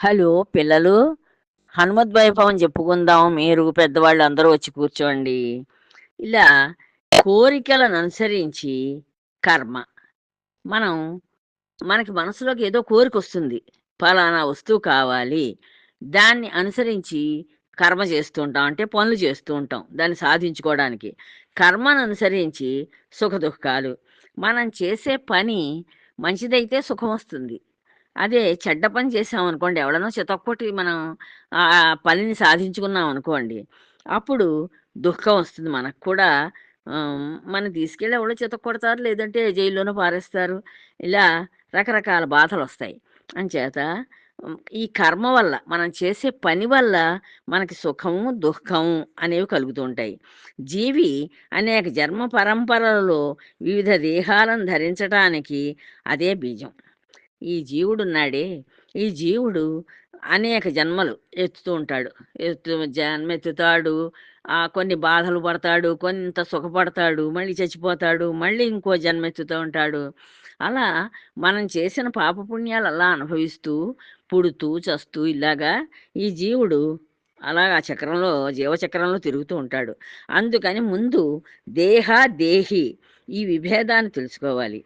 Hello పిల్లలు. హనుమద్ వైభవం చెప్పుకుందాం. మీరు పెద్దవాళ్ళు అందరూ వచ్చి కూర్చోండి. ఇలా కోరికలను అనుసరించి కర్మ. మనం మనకి మనసులోకి ఏదో కోరిక వస్తుంది. ఫలానా వస్తువు కావాలి. దాన్ని అనుసరించి కర్మ చేస్తూ ఉంటాం. అంటే పనులు చేస్తూ ఉంటాం. దాన్ని సాధించుకోవడానికి. కర్మను అనుసరించి సుఖ దుఃఖాలు. మనం చేసే పని మంచిదైతే సుఖం వస్తుంది. అదే చెడ్డ పని చేసాం అనుకోండి. ఎవడనో చితక్కొట్టి మనం ఆ పనిని సాధించుకున్నాం అనుకోండి. అప్పుడు దుఃఖం వస్తుంది మనకు కూడా. మనం తీసుకెళ్ళి ఎవడో చితక్కొడతారు లేదంటే జైల్లోనూ పారేస్తారు. ఇలా రకరకాల బాధలు వస్తాయి. అంచేత ఈ కర్మ వల్ల మనం చేసే పని వల్ల మనకి సుఖము దుఃఖము అనేవి కలుగుతూ ఉంటాయి. జీవి అనేక జన్మ పరంపరలలో వివిధ దేహాలను ధరించటానికి అదే బీజం. ఈ జీవుడున్నాడే. ఈ జీవుడు అనేక జన్మలు ఎత్తుతూ ఉంటాడు. ఎత్తు జన్మెత్తుతాడు. ఆ కొన్ని బాధలు పడతాడు కొంత సుఖపడతాడు మళ్ళీ చచ్చిపోతాడు మళ్ళీ ఇంకో జన్మెత్తుతూ ఉంటాడు. అలా మనం చేసిన పాపపుణ్యాలు అలా అనుభవిస్తూ పుడుతూ చస్తూ ఇలాగా ఈ జీవుడు అలాగా చక్రంలో జీవచక్రంలో తిరుగుతూ ఉంటాడు. అందుకని ముందు దేహ దేహి ఈ విభేదాన్ని తెలుసుకోవాలి.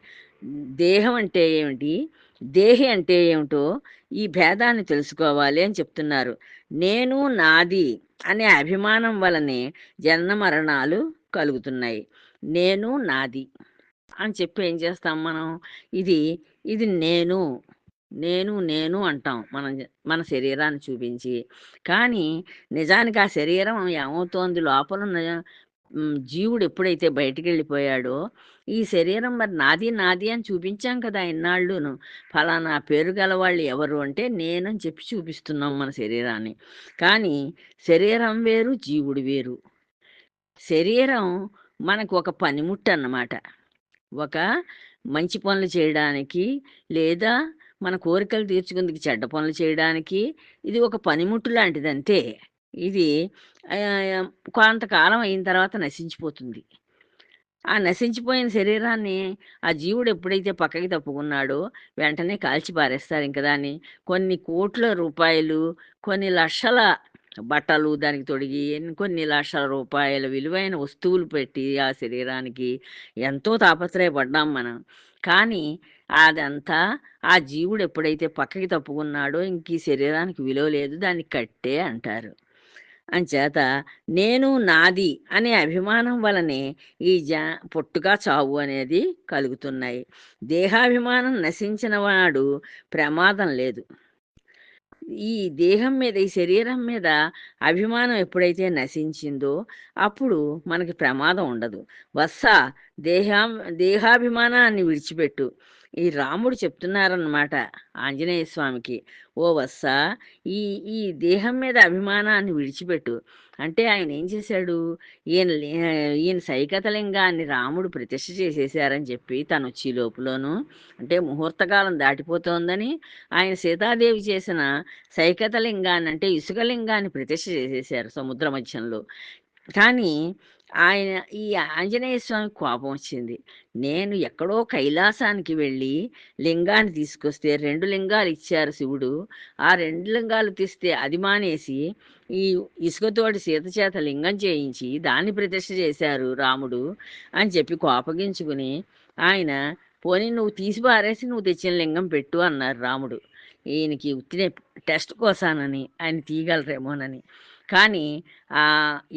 దేహం అంటే ఏమిటి? దేహి అంటే ఏమిటో ఈ భేదాన్ని తెలుసుకోవాలి అని చెప్తున్నారు. నేను నాది అనే అభిమానం వలనే జన్మ మరణాలు కలుగుతున్నాయి. నేను నాది అని చెప్పి ఏం చేస్తాం మనం? ఇది ఇది నేను నేను నేను అంటాం మన మన శరీరాన్ని చూపించి. కానీ నిజానికి ఆ శరీరం ఏమవుతోంది? లోపల ఉన్న జీవుడు ఎప్పుడైతే బయటికి వెళ్ళిపోయాడో ఈ శరీరం మరి నాది నాది అని చూపించాం కదా ఇన్నాళ్ళును. ఫలానా పేరు గల వాళ్ళు ఎవరు అంటే నేనని చెప్పి చూపిస్తున్నాం మన శరీరాన్ని. కానీ శరీరం వేరు జీవుడు వేరు. శరీరం మనకు ఒక పనిముట్టు అన్నమాట. ఒక మంచి పనులు చేయడానికి లేదా మన కోరికలు తీర్చుకుందుకు చెడ్డ పనులు చేయడానికి ఇది ఒక పనిముట్టు లాంటిది అంతే ఇది కొంతకాలం అయిన తర్వాత నశించిపోతుంది. ఆ నశించిపోయిన శరీరాన్ని ఆ జీవుడు ఎప్పుడైతే పక్కకి తప్పుకున్నాడో వెంటనే కాల్చి పారేస్తారు ఇంక దాన్ని. కొన్ని కోట్ల రూపాయలు కొన్ని లక్షల బట్టలు దానికి తొడిగి కొన్ని లక్షల రూపాయల విలువైన వస్తువులు పెట్టి ఆ శరీరానికి ఎంతో తాపత్రయపడ్డాం మనం. కానీ అదంతా ఆ జీవుడు ఎప్పుడైతే పక్కకి తప్పుకున్నాడో ఇంక ఈ శరీరానికి విలువ లేదు దాన్ని కట్టే అంటారు. అంచేత నేను నాది అనే అభిమానం వలనే ఈ జ పొట్టుగా చావు అనేది కలుగుతున్నాయి. దేహాభిమానం నశించిన వాడు ప్రమాదం లేదు. ఈ దేహం మీద ఈ శరీరం మీద అభిమానం ఎప్పుడైతే నశించిందో అప్పుడు మనకి ప్రమాదం ఉండదు. వస్స దేహం దేహాభిమానాన్ని విడిచిపెట్టు. ఈ రాముడు చెప్తున్నారన్నమాట ఆంజనేయ స్వామికి ఓ వత్స ఈ ఈ దేహం మీద అభిమానాన్ని విడిచిపెట్టు. అంటే ఆయన ఏం చేశాడు? ఈయన ఈయన సైకతలింగాన్ని రాముడు ప్రతిష్ఠ చేసేసారని చెప్పి తను వచ్చి లోపులోను అంటే ముహూర్తకాలం దాటిపోతోందని ఆయన సీతాదేవి చేసిన సైకతలింగాన్ని అంటే ఇసుకలింగాన్ని ప్రతిష్ఠ చేసేసారు సముద్ర మధ్యంలో. కానీ ఆయన ఈ ఆంజనేయ స్వామి కోపం వచ్చింది. నేను ఎక్కడో కైలాసానికి వెళ్ళి లింగాన్ని తీసుకొస్తే రెండు లింగాలు ఇచ్చారు శివుడు. ఆ రెండు లింగాలు తీస్తే అది మానేసి ఈ ఇసుకతోటి సీత చేత లింగం చేయించి దాన్ని ప్రతిష్ఠ చేశారు రాముడు అని చెప్పి కోపగించుకుని ఆయన పోనీ నువ్వు తీసి పారేసి నువ్వు తెచ్చిన లింగం పెట్టు అన్నారు రాముడు. ఈయనకి ఉత్తినే టెస్ట్ కోసానని ఆయన తీయగలరేమోనని. కానీ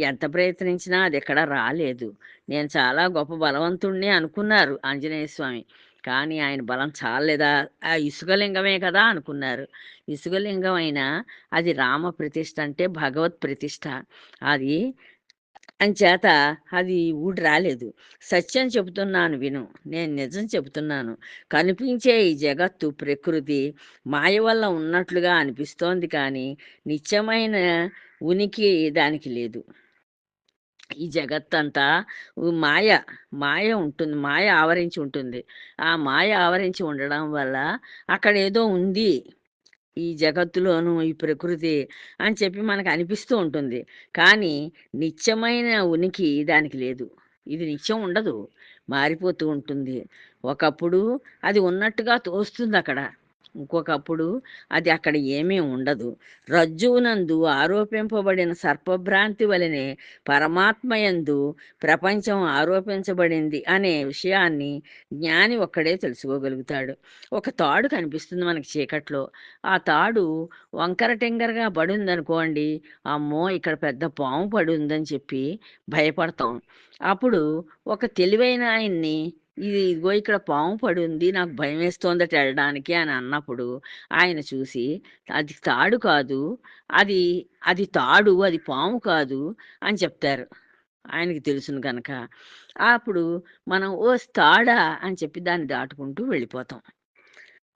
ఎంత ప్రయత్నించినా అది ఎక్కడ రాలేదు. నేను చాలా గొప్ప బలవంతుణ్ణి అనుకున్నారు ఆంజనేయ స్వామి. కానీ ఆయన బలం చాలేదా ఆ ఇసుకలింగమే కదా అనుకున్నారు. ఇసుకలింగం అయినా అది రామ ప్రతిష్ట అంటే భగవత్ ప్రతిష్ఠ. అది అంచేత అది ఊడి రాలేదు. సత్యం చెబుతున్నాను విను. నేను నిజం చెబుతున్నాను. కనిపించే ఈ జగత్తు ప్రకృతి మాయ వల్ల ఉన్నట్లుగా అనిపిస్తోంది కానీ నిత్యమైన ఉనికి దానికి లేదు. ఈ జగత్తంతా మాయ మాయ ఉంటుంది మాయ ఆవరించి ఉంటుంది. ఆ మాయ ఆవరించి ఉండడం వల్ల అక్కడ ఏదో ఉంది. ఈ జగత్తులోను ఈ ప్రకృతి అని చెప్పి మనకు అనిపిస్తూ ఉంటుంది. కానీ నిత్యమైన ఉనికి దానికి లేదు. ఇది నిత్యం ఉండదు. మారిపోతూ ఉంటుంది. ఒకప్పుడు అది ఉన్నట్టుగా తోస్తుంది అక్కడ. ఇంకొకప్పుడు అది అక్కడ ఏమీ ఉండదు. రజ్జువునందు ఆరోపింపబడిన సర్పభ్రాంతి వలనే పరమాత్మయందు ప్రపంచం ఆరోపించబడింది అనే విషయాన్ని జ్ఞాని ఒక్కడే తెలుసుకోగలుగుతాడు. ఒక తాడు కనిపిస్తుంది మనకి చీకట్లో. ఆ తాడు వంకర టింగరగా పడిందనుకోండి అమ్మో ఇక్కడ పెద్ద పాము పడి ఉందని చెప్పి భయపడతాం. అప్పుడు ఒక తెలివైన ఆయన్ని ఇది ఇదిగో ఇక్కడ పాము పడి ఉంది నాకు భయం వేస్తోందట వెళ్ళడానికి అని అన్నప్పుడు ఆయన చూసి అది తాడు కాదు అది అది తాడు అది పాము కాదు అని చెప్తారు. ఆయనకి తెలుసును కనుక అప్పుడు మనం ఓ తాడా అని చెప్పి దాన్ని దాటుకుంటూ వెళ్ళిపోతాం.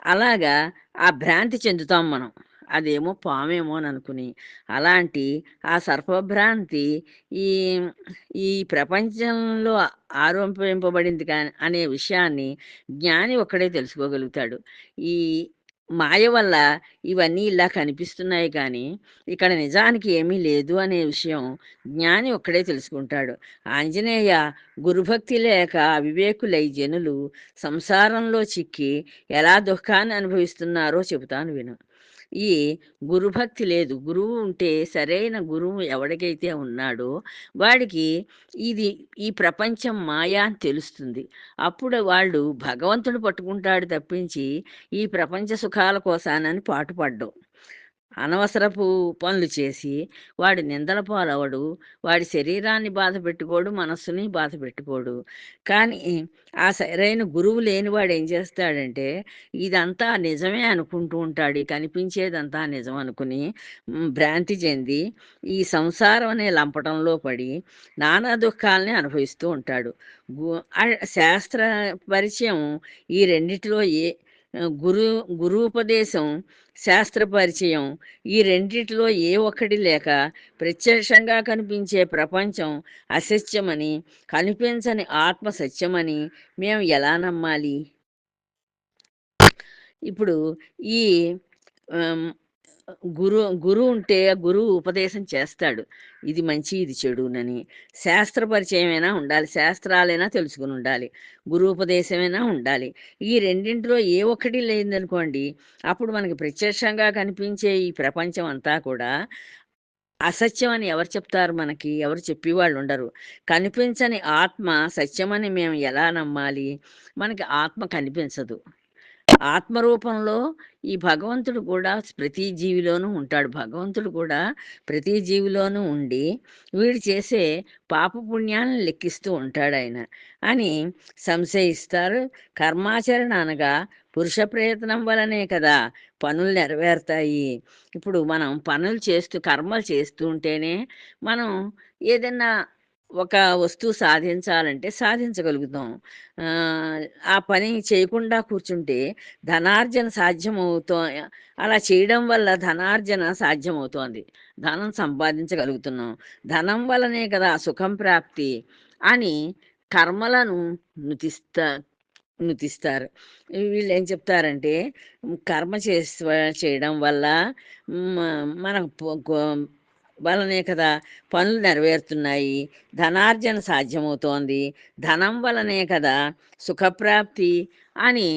అలాగా ఆ భ్రాంతి చెందుతాం మనం. అదేమో పామేమో అని అనుకుని అలాంటి ఆ సర్పభ్రాంతి ఈ ఈ ప్రపంచంలో ఆరోపింపబడింది కానీ అనే విషయాన్ని జ్ఞాని ఒక్కడే తెలుసుకోగలుగుతాడు. ఈ మాయ వల్ల ఇవన్నీ ఇలా కనిపిస్తున్నాయి కానీ ఇక్కడ నిజానికి ఏమీ లేదు అనే విషయం జ్ఞాని ఒక్కడే తెలుసుకుంటాడు. ఆంజనేయ గురుభక్తి లేక అవివేకులై జనులు సంసారంలో చిక్కి ఎలా దుఃఖాన్ని అనుభవిస్తున్నారో చెబుతాను విను. ఈ గురుభక్తి లేదు. గురువు ఉంటే సరైన గురువు ఎవడికైతే ఉన్నాడో వాడికి ఇది ఈ ప్రపంచం మాయా అని తెలుస్తుంది. అప్పుడు వాళ్ళు భగవంతుడు పట్టుకుంటాడు తప్పించి ఈ ప్రపంచ సుఖాల కోసానని పాటుపడ్డం. అనవసరపు పనులు చేసి వాడి నిందల పాలవడు వాడి శరీరాన్ని బాధ పెట్టుకోడు మనస్సుని బాధ పెట్టుకోడు. కానీ ఆ సరైన గురువు లేనివాడు ఏం చేస్తాడంటే ఇదంతా నిజమే అనుకుంటూ ఉంటాడు. కనిపించేదంతా నిజం అనుకుని భ్రాంతి చెంది ఈ సంసారం అనే లంపటంలో పడి నానా దుఃఖాలని అనుభవిస్తూ ఉంటాడు. గు- శాస్త్ర పరిచయం ఈ రెండిటిలో ఏ గురు గురూపదేశం శాస్త్ర పరిచయం ఈ రెండిటిలో ఏ ఒక్కటి లేక ప్రత్యక్షంగా కనిపించే ప్రపంచం అసత్యమని కనిపించని ఆత్మ సత్యమని మేము ఎలా నమ్మాలి? ఇప్పుడు ఈ గురు గురువు ఉంటే ఆ గురువు ఉపదేశం చేస్తాడు. ఇది మంచి ఇది చెడునని. శాస్త్ర పరిచయమైనా ఉండాలి. శాస్త్రాలైనా తెలుసుకుని ఉండాలి. గురు ఉపదేశమైనా ఉండాలి. ఈ రెండింటిలో ఏ ఒక్కటి లేదనుకోండి అప్పుడు మనకి ప్రత్యక్షంగా కనిపించే ఈ ప్రపంచం అంతా కూడా అసత్యం అని ఎవరు చెప్తారు మనకి? ఎవరు చెప్పేవాళ్ళు ఉండరు. కనిపించని ఆత్మ సత్యమని మేము ఎలా నమ్మాలి? మనకి ఆత్మ కనిపించదు. ఆత్మరూపంలో ఈ భగవంతుడు కూడా ప్రతి జీవిలోనూ ఉంటాడు. భగవంతుడు కూడా ప్రతి జీవిలోనూ ఉండి వీడు చేసే పాపపుణ్యాలను లెక్కిస్తూ ఉంటాడు ఆయన. అని సంశయిస్తారు. కర్మాచరణ అనగా పురుష ప్రయత్నం వలనే కదా పనులు నెరవేరుతాయి. ఇప్పుడు మనం పనులు చేస్తూ కర్మలు చేస్తూ ఉంటేనే మనం ఏదైనా ఒక వస్తువు సాధించాలంటే సాధించగలుగుతాం. ఆ, పని చేయకుండా కూర్చుంటే ధనార్జన సాధ్యమవుతో అలా చేయడం వల్ల ధనార్జన సాధ్యమవుతోంది. ధనం సంపాదించగలుగుతున్నాం. ధనం వల్లనే కదా సుఖం ప్రాప్తి అని కర్మలను నుతిస్తా నుతిస్తారు. వీళ్ళు ఏం చెప్తారంటే కర్మ చేసి చేయడం వల్ల మన వలనే కదా పనులు నెరవేరుతున్నాయి. ధనార్జన సాధ్యమవుతోంది. ధనం వలనే కదా సుఖప్రాప్తి అని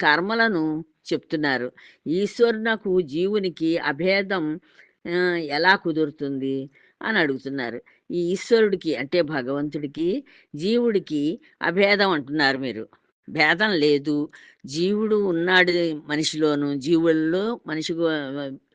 కర్మలను చెప్తున్నారు. ఈశ్వరునకు జీవునికి అభేదం ఎలా కుదురుతుంది అని అడుగుతున్నారు. ఈ ఈశ్వరుడికి అంటే భగవంతుడికి జీవుడికి అభేదం అంటున్నారు మీరు. భేదం లేదు. జీవుడు ఉన్నాడు మనిషిలోను జీవుల్లో మనిషి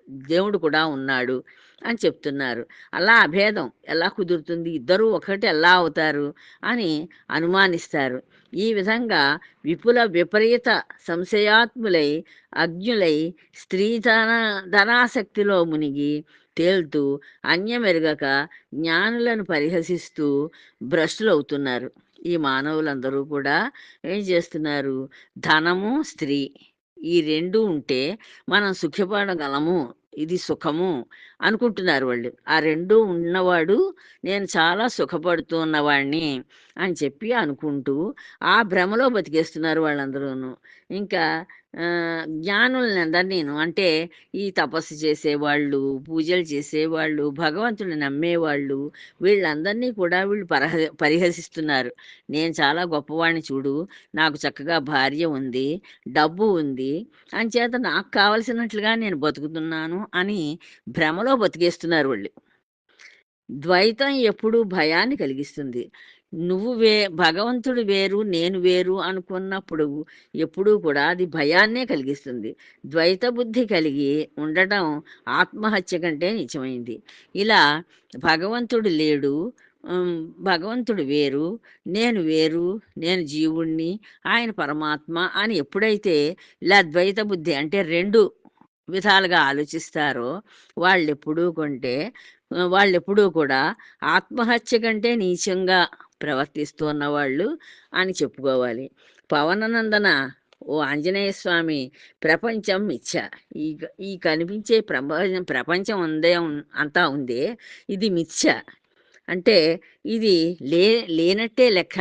దేవుడు కూడా ఉన్నాడు. అని చెప్తున్నారు. అలా అభేదం ఎలా కుదురుతుంది? ఇద్దరూ ఒకటి ఎలా అవుతారు? అని అనుమానిస్తారు. ఈ విధంగా విపుల విపరీత సంశయాత్ములై అజ్ఞులై స్త్రీ ధన ధనాసక్తిలో మునిగి తేల్తూ అన్యమెరుగక జ్ఞానులను పరిహసిస్తూ భ్రష్టులు అవుతున్నారు ఈ మానవులందరూ కూడా ఏం చేస్తున్నారు? ధనము స్త్రీ ఈ రెండు ఉంటే మనం సుఖపడగలము. ఇది సుఖము. అనుకుంటున్నారు వాళ్ళు ఆ రెండు ఉన్నవాడు నేను చాలా సుఖపడుతున్నవాడిని అని చెప్పి అనుకుంటూ ఆ భ్రమలో బతికేస్తున్నారు వాళ్ళందరూను ఇంకా ఆహ్, జ్ఞానుల్ని అందరినీను అంటే ఈ తపస్సు చేసేవాళ్ళు, పూజలు చేసేవాళ్ళు, భగవంతుని నమ్మేవాళ్ళు వీళ్ళందరినీ కూడా వీళ్ళు పరహ పరిహసిస్తున్నారు. నేను చాలా గొప్పవాడిని చూడు. నాకు చక్కగా భార్య ఉంది, డబ్బు ఉంది. అంచేత నాకు కావాల్సినట్లుగా నేను బతుకుతున్నాను అని భ్రమలో బతికేస్తున్నారు వాళ్ళు. ద్వైతం ఎప్పుడూ భయాన్ని కలిగిస్తుంది. నువ్వు వే భగవంతుడు వేరు, నేను వేరు అనుకున్నప్పుడు ఎప్పుడూ కూడా అది భయాన్నే కలిగిస్తుంది. ద్వైత బుద్ధి కలిగి ఉండటం ఆత్మహత్య కంటే నిజమైంది. ఇలా భగవంతుడు లేడు, భగవంతుడు వేరు, నేను వేరు, నేను జీవుణ్ణి ఆయన పరమాత్మ అని ఎప్పుడైతే ఇలా ద్వైత బుద్ధి అంటే రెండు విధాలుగా ఆలోచిస్తారో వాళ్ళెప్పుడూ కొంటే వాళ్ళు ఎప్పుడూ కూడా ఆత్మహత్య కంటే నీచంగా ప్రవర్తిస్తూ ఉన్నవాళ్ళు అని చెప్పుకోవాలి. పవననందన ఓ ఆంజనేయ స్వామి ప్రపంచం మిథ్య. ఈ ఈ కనిపించే ప్రపంచం ప్రపంచం ఉందే అంతా ఉందే ఇది మిథ్య. అంటే ఇది లే లేనట్టే లెక్క.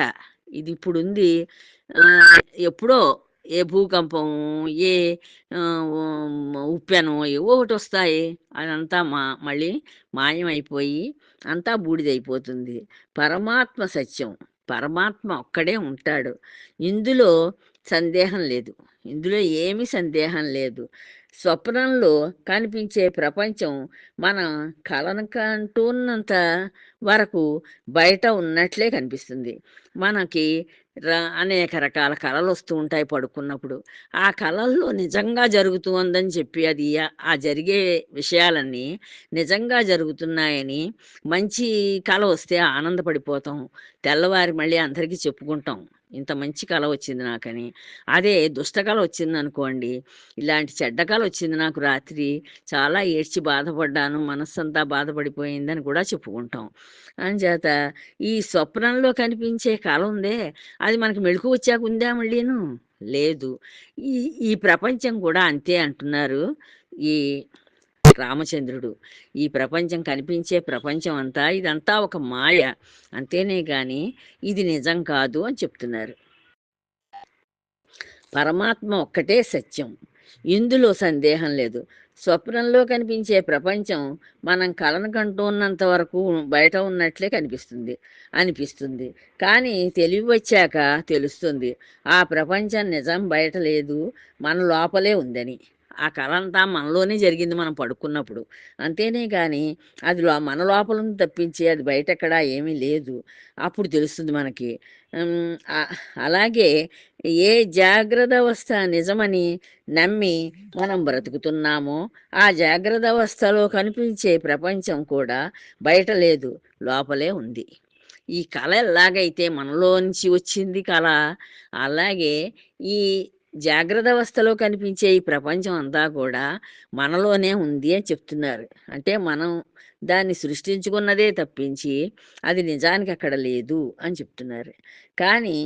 ఇది ఇప్పుడుంది. ఎప్పుడో ఏ భూకంపం, ఏ ఉప్పెనం ఒకటి వస్తాయి అదంతా మా మళ్ళీ మాయమైపోయి అంతా బూడిదైపోతుంది. పరమాత్మ సత్యం. పరమాత్మ ఒక్కడే ఉంటాడు. ఇందులో సందేహం లేదు. ఇందులో ఏమీ సందేహం లేదు. స్వప్నంలో కనిపించే ప్రపంచం మనం కలనకంటున్నంత వరకు బయట ఉన్నట్లే కనిపిస్తుంది. మనకి అనేక రకాల కళలు వస్తూ ఉంటాయి పడుకున్నప్పుడు. ఆ కళల్లో నిజంగా జరుగుతూ ఉందని చెప్పి అది ఆ జరిగే విషయాలన్నీ నిజంగా జరుగుతున్నాయని మంచి కళ వస్తే ఆనందపడిపోతాం. తెల్లవారి మళ్ళీ అందరికీ చెప్పుకుంటాం. ఇంత మంచి కళ వచ్చింది నాకని. అదే దుష్ట వచ్చింది అనుకోండి ఇలాంటి చెడ్డ కల వచ్చింది నాకు రాత్రి. చాలా ఏడ్చి బాధపడ్డాను. మనస్సంతా బాధపడిపోయిందని కూడా చెప్పుకుంటాం. అంచేత ఈ స్వప్నంలో కనిపించే కల ఉందే అది మనకి మెళుకు వచ్చాక ఉందా మళ్ళీను? లేదు. ఈ ఈ ప్రపంచం కూడా అంతే అంటున్నారు. ఈ రామచంద్రుడు. ఈ ప్రపంచం కనిపించే ప్రపంచం అంతా ఇదంతా ఒక మాయ. అంతేనే గాని ఇది నిజం కాదు అని చెప్తున్నారు. పరమాత్మ ఒక్కటే సత్యం. ఇందులో సందేహం లేదు. స్వప్నంలో కనిపించే ప్రపంచం మనం కలను కంటున్నంత వరకు బయట ఉన్నట్లే కనిపిస్తుంది అనిపిస్తుంది. కానీ తెలివి వచ్చాక తెలుస్తుంది. ఆ ప్రపంచం నిజం బయట లేదు. మన లోపలే ఉందని. ఆ కళ అంతా మనలోనే జరిగింది మనం పడుకున్నప్పుడు. అంతేనే కానీ అది మన లోపల తప్పించి అది బయటెక్కడా ఏమీ లేదు. అప్పుడు తెలుస్తుంది మనకి. అలాగే ఏ జాగ్రత్త అవస్థ నిజమని నమ్మి మనం బ్రతుకుతున్నామో, ఆ జాగ్రత్త అవస్థలో కనిపించే ప్రపంచం కూడా బయట లేదు. లోపలే ఉంది. ఈ కళ ఎలాగైతే నుంచి వచ్చింది కళ అలాగే ఈ జాగ్రత్త అవస్థలో కనిపించే ఈ ప్రపంచం అంతా కూడా మనలోనే ఉంది అని చెప్తున్నారు. అంటే మనం దాన్ని సృష్టించుకున్నదే తప్పించి అది నిజానికి అక్కడ లేదు అని చెప్తున్నారు. కానీ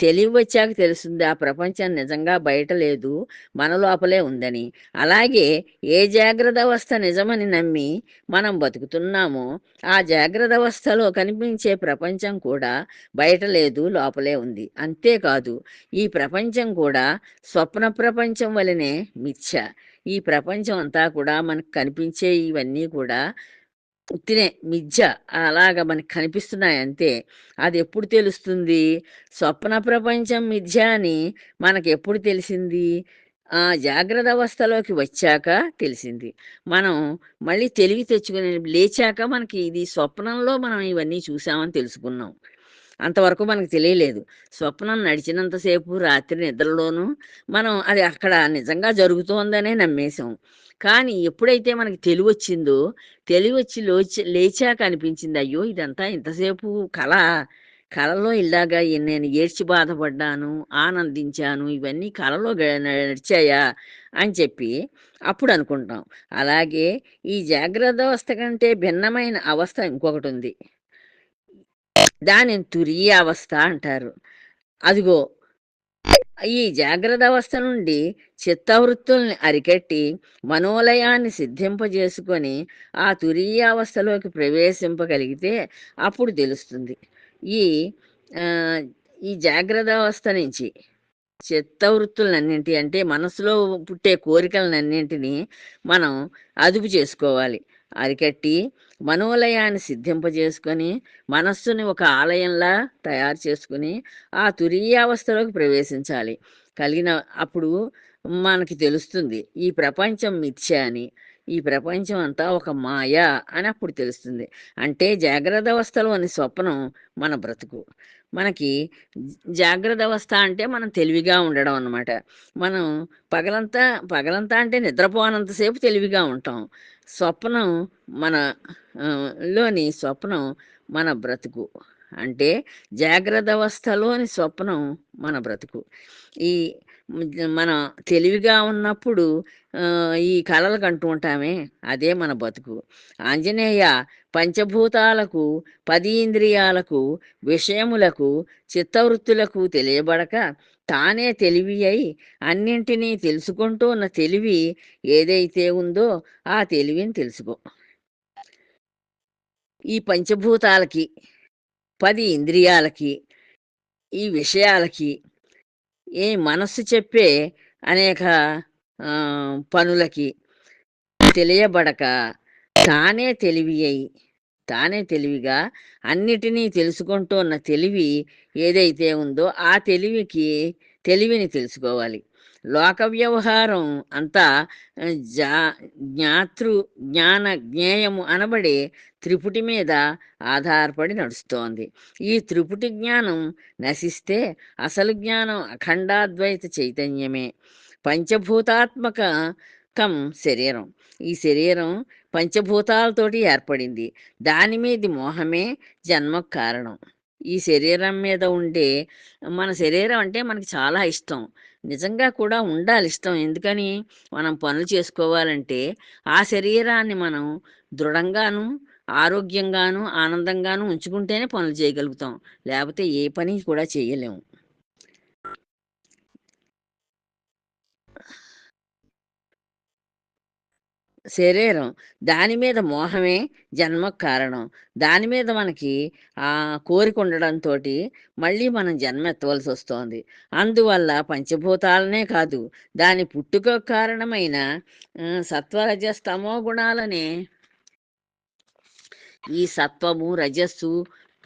తెలివి వచ్చాక తెలుస్తుంది ఆ ప్రపంచం నిజంగా బయట లేదు. మన లోపలే ఉందని. అలాగే ఏ జాగ్రత్త అవస్థ నిజమని నమ్మి మనం బతుకుతున్నామో, ఆ జాగ్రత్త అవస్థలో కనిపించే ప్రపంచం కూడా బయట లేదు. లోపలే ఉంది. అంతేకాదు ఈ ప్రపంచం కూడా స్వప్న ప్రపంచం వలెనే మిథ్య. ఈ ప్రపంచం అంతా కూడా మనకు కనిపించే ఇవన్నీ కూడా ఉత్తినే మిథ్య. అలాగా మనకు కనిపిస్తున్నాయి అంతే. అదెప్పుడు తెలుస్తుంది? స్వప్న ప్రపంచం మిథ్య అని మనకెప్పుడు తెలిసింది? ఆ జాగ్రత్త అవస్థలోకి వచ్చాక తెలిసింది. మనం మళ్ళీ తెలివి తెచ్చుకుని లేచాక మనకి ఇది స్వప్నంలో మనం ఇవన్నీ చూసామని తెలుసుకున్నాం. అంతవరకు మనకు తెలియలేదు. స్వప్నం నడిచినంతసేపు రాత్రి నిద్రలోనూ మనం అది అక్కడ నిజంగా జరుగుతోందనే నమ్మేసాం. కానీ ఎప్పుడైతే మనకి తెలువొచ్చిందో తెలివి వచ్చి లోచి లేచాక అనిపించింది అయ్యో! ఇదంతా ఇంతసేపు కళ కలలో ఇలాగా నేను ఏడ్చి బాధపడ్డాను, ఆనందించాను. ఇవన్నీ కలలో నడిచాయా? అని చెప్పి అప్పుడు అనుకుంటాం. అలాగే ఈ జాగ్రత్త అవస్థ కంటే భిన్నమైన అవస్థ ఇంకొకటి ఉంది దానిని తురియ అవస్థ అంటారు. అదిగో ఈ జాగ్రత్త అవస్థ నుండి చిత్తవృత్తుల్ని అరికట్టి మనోలయాన్ని సిద్ధింపజేసుకొని ఆ తురీయావస్థలోకి ప్రవేశింపగలిగితే అప్పుడు తెలుస్తుంది. ఈ ఈ జాగ్రత్త అవస్థ నుంచి చిత్తవృత్తులన్నింటి అంటే మనసులో పుట్టే కోరికలన్నింటినీ మనం అదుపు చేసుకోవాలి అరికట్టి మనోలయాన్ని సిద్ధింపజేసుకొని మనస్సుని ఒక ఆలయంలా తయారు చేసుకుని ఆ తురీయావస్థలోకి ప్రవేశించాలి. కలిగిన అప్పుడు మనకి తెలుస్తుంది ఈ ప్రపంచం మిథ్య అని ఈ ప్రపంచం అంతా ఒక మాయ అని అప్పుడు తెలుస్తుంది. అంటే జాగ్రత్త అవస్థలోని స్వప్నం మన బ్రతుకు. మనకి జాగ్రత్త అవస్థ అంటే మనం తెలివిగా ఉండడం అన్నమాట. మనం పగలంతా పగలంతా అంటే నిద్రపోనంతసేపు తెలివిగా ఉంటాం. స్వప్నం మన లోని స్వప్నం మన బ్రతుకు. అంటే జాగ్రత్త అవస్థలోని స్వప్నం మన బ్రతుకు. ఈ మన తెలివిగా ఉన్నప్పుడు ఈ కళలు కంటూ ఉంటామే. అదే మన బతుకు. ఆంజనేయ పంచభూతాలకు పది ఇంద్రియాలకు విషయములకు చిత్తవృత్తులకు తెలియబడక తానే తెలివి అయి అన్నింటినీ తెలుసుకుంటూ ఉన్న తెలివి ఏదైతే ఉందో ఆ తెలివిని తెలుసుకో. ఈ పంచభూతాలకి పది ఇంద్రియాలకి ఈ విషయాలకి ఈ మనస్సు చెప్పే అనేక పనులకి తెలియబడక తానే తెలివి అయి తానే తెలివిగా అన్నిటినీ తెలుసుకుంటూ ఉన్న తెలివి ఏదైతే ఉందో ఆ తెలివికి తెలివిని తెలుసుకోవాలి. లోక వ్యవహారం అంతా జా జ్ఞాతృ జ్ఞాన జ్ఞేయము అనబడే త్రిపుటి మీద ఆధారపడి నడుస్తోంది. ఈ త్రిపుటి జ్ఞానం నశిస్తే అసలు జ్ఞానం అఖండాద్వైత చైతన్యమే. పంచభూతాత్మక కం శరీరం. ఈ శరీరం పంచభూతాలతోటి ఏర్పడింది. దాని మీది మోహమే జన్మకు కారణం. ఈ శరీరం మీద ఉండే మన శరీరం అంటే మనకి చాలా ఇష్టం. నిజంగా కూడా ఉండాలి ఇష్టం. ఎందుకని? మనం పనులు చేసుకోవాలంటే ఆ శరీరాన్ని మనం దృఢంగాను ఆరోగ్యంగాను ఆనందంగాను ఉంచుకుంటేనే పనులు చేయగలుగుతాం. లేకపోతే ఏ పని కూడా చేయలేము శరీరం దాని మీద మోహమే జన్మకు కారణం. దాని మీద మనకి ఆ కోరిక ఉండడంతో మళ్ళీ మనం జన్మ ఎత్తవలసి వస్తోంది. అందువల్ల పంచభూతాలనే కాదు దాని పుట్టుక కారణమైన సత్వరజస్తమో గుణాలనే ఈ సత్వము రజస్సు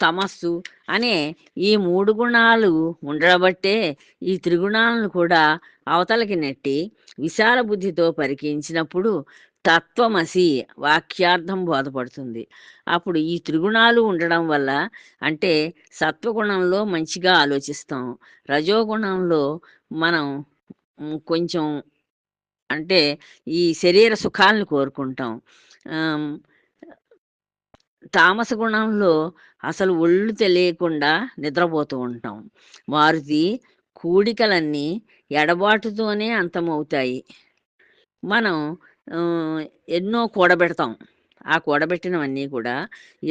తమస్సు అనే ఈ మూడు గుణాలు ఉండబట్టే ఈ త్రిగుణాలను కూడా అవతలకి నెట్టి విశాల బుద్ధితో పరికించినప్పుడు తత్వమసి వాక్యార్థం బోధపడుతుంది. అప్పుడు ఈ త్రిగుణాలు ఉండడం వల్ల అంటే సత్వగుణంలో మంచిగా ఆలోచిస్తాం. రజోగుణంలో మనం కొంచెం అంటే ఈ శరీర సుఖాలను కోరుకుంటాం. తామస గుణంలో అసలు ఒళ్ళు తెలియకుండా నిద్రపోతూ ఉంటాం. మారుతి కూడికలన్నీ ఎడబాటుతోనే అంతమవుతాయి. మనం ఎన్నో కూడబెడతాం. ఆ కూడబెట్టినవన్నీ కూడా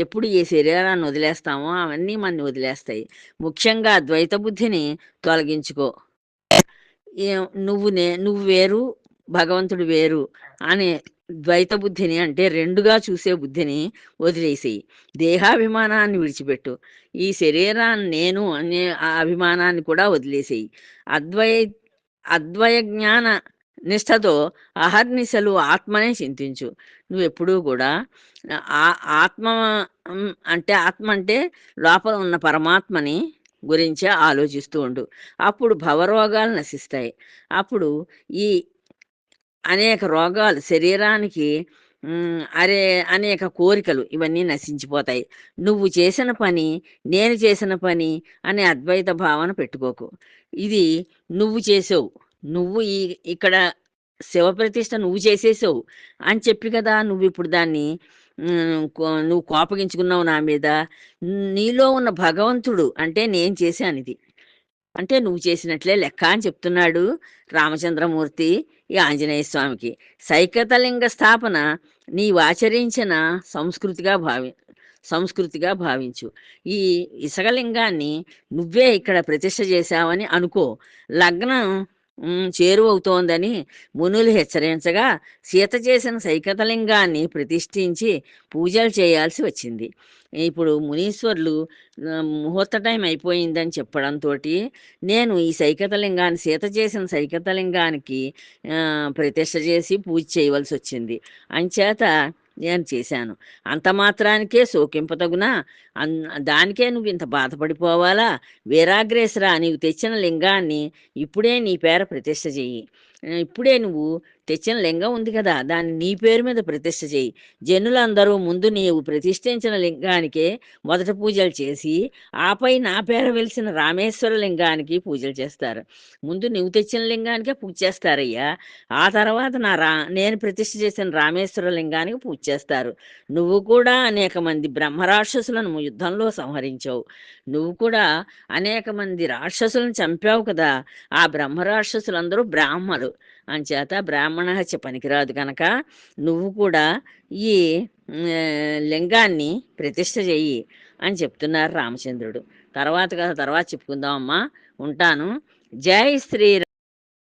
ఎప్పుడు ఈ శరీరాన్ని వదిలేస్తామో అవన్నీ మనని వదిలేస్తాయి. ముఖ్యంగా ద్వైత బుద్ధిని తొలగించుకో. నువ్వు నే నువ్వు వేరు భగవంతుడు వేరు అనే ద్వైత బుద్ధిని అంటే రెండుగా చూసే బుద్ధిని వదిలేసి దేహాభిమానాన్ని విడిచిపెట్టు. ఈ శరీరాన్ని నేను అనే ఆ అభిమానాన్ని కూడా వదిలేసేయి. అద్వై అద్వయ జ్ఞాన నిష్ఠతో అహర్నిశలు ఆత్మనే చింతించు. నువ్వు ఎప్పుడూ కూడా ఆ ఆత్మ అంటే ఆత్మ అంటే లోపల ఉన్న పరమాత్మని గురించే ఆలోచిస్తూ ఉండు. అప్పుడు భవరోగాలు నశిస్తాయి. అప్పుడు ఈ అనేక రోగాలు శరీరానికి అరే అనేక కోరికలు ఇవన్నీ నశించిపోతాయి. నువ్వు చేసిన పని నేను చేసిన పని అనే అద్వైత భావన పెట్టుకోకు. ఇది నువ్వు చేసావు. నువ్వు ఈ ఇక్కడ శివప్రతిష్ఠ నువ్వు చేసేసావు అని చెప్పి కదా నువ్వు ఇప్పుడు దాన్ని కో- నువ్వు కోపగించుకున్నావు నా మీద. నీలో ఉన్న భగవంతుడు అంటే నేను చేశాను ఇది. అంటే నువ్వు చేసినట్లే లెక్క అని చెప్తున్నాడు రామచంద్రమూర్తి ఈ ఆంజనేయ స్వామికి. సైకతలింగ స్థాపన నీవు ఆచరించిన సంస్కృతిగా భావి సంస్కృతిగా భావించు. ఈ ఇసకలింగాన్ని నువ్వే ఇక్కడ ప్రతిష్ట చేశావని అనుకో. లగ్నం చేరువవుతోందని మునులు హెచ్చరించగా సీత చేసిన సైకతలింగాన్ని ప్రతిష్ఠించి పూజలు చేయాల్సి వచ్చింది. ఇప్పుడు మునీశ్వరులు ముహూర్త టైం అయిపోయిందని చెప్పడంతో నేను ఈ సైకతలింగాన్ని సీత చేసిన సైకతలింగానికి ప్రతిష్ట ప్రతిష్ఠ చేసి పూజ చేయవలసి వచ్చింది. అంచేత నేను చేశాను. అంత మాత్రానికే శోకింపతగునా? అన్ దానికే నువ్వు ఇంత బాధపడిపోవాలా? వీరాగ్రేసరా నీవు తెచ్చిన లింగాన్ని ఇప్పుడే నీ పేర ప్రతిష్ఠ చెయ్యి. ఇప్పుడే నువ్వు తెచ్చిన లింగం ఉంది కదా దాన్ని నీ పేరు మీద ప్రతిష్ఠ చేయి. జనులందరూ ముందు నీవు ప్రతిష్ఠించిన లింగానికే మొదట పూజలు చేసి ఆపై నా పేరు వెలిసిన రామేశ్వర లింగానికి పూజలు చేస్తారు. ముందు నువ్వు తెచ్చిన లింగానికే పూజ చేస్తారయ్యా. ఆ తర్వాత నా రా నేను ప్రతిష్ఠ చేసిన రామేశ్వర లింగానికి పూజ చేస్తారు. నువ్వు కూడా అనేక మంది బ్రహ్మరాక్షసులను యుద్ధంలో సంహరించావు. నువ్వు కూడా అనేక మంది రాక్షసులను చంపావు కదా. ఆ బ్రహ్మరాక్షసులందరూ బ్రాహ్మలు. అంచేత బ్రాహ్మణ హత్య పనికిరాదు కనుక నువ్వు కూడా ఈ లింగాన్ని ప్రతిష్ట చెయ్యి అని చెప్తున్నారు రామచంద్రుడు. తర్వాత కదా తర్వాత చెప్పుకుందామమ్మా ఉంటాను. జై శ్రీ